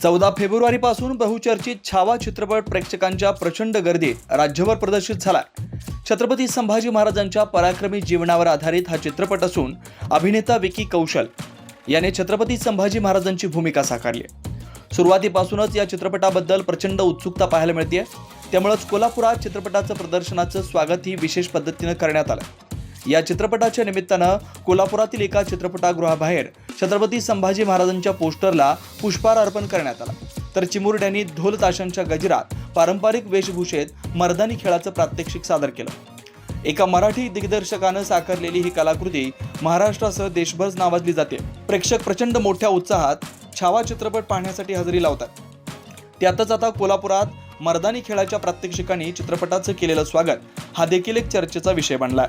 चौदा फेब्रुवारीपासून बहुचर्चित छावा चित्रपट प्रेक्षकांच्या प्रचंड गर्दीत राज्यभर प्रदर्शित झाला छत्रपती संभाजी महाराजांच्या पराक्रमी जीवनावर आधारित हा चित्रपट असून अभिनेता विकी कौशल याने छत्रपती संभाजी महाराजांची भूमिका साकारली सुरुवातीपासूनच या चित्रपटाबद्दल प्रचंड उत्सुकता पाहायला मिळते त्यामुळेच कोल्हापुरात चित्रपटाचं प्रदर्शनाचं स्वागतही विशेष पद्धतीनं करण्यात आलं या चित्रपटाच्या निमित्तानं कोल्हापुरातील एका चित्रपटागृहाबाहेर छत्रपती संभाजी महाराजांच्या पोस्टरला पुष्पहार अर्पण करण्यात आला. तर चिमुरड्यांनी ढोल ताशांच्या गजरात पारंपरिक वेशभूषेत मर्दानी खेळाचं प्रात्यक्षिक सादर केलं. एका मराठी दिग्दर्शकानं साकारलेली ही कलाकृती महाराष्ट्रासह देशभर नावाजली जाते. प्रेक्षक प्रचंड मोठ्या उत्साहात छावा चित्रपट पाहण्यासाठी हजेरी लावतात. त्यातच आता कोल्हापुरात मर्दानी खेळाच्या प्रात्यक्षिकांनी चित्रपटाचं केलेलं स्वागत हा देखील एक चर्चेचा विषय बनलाय.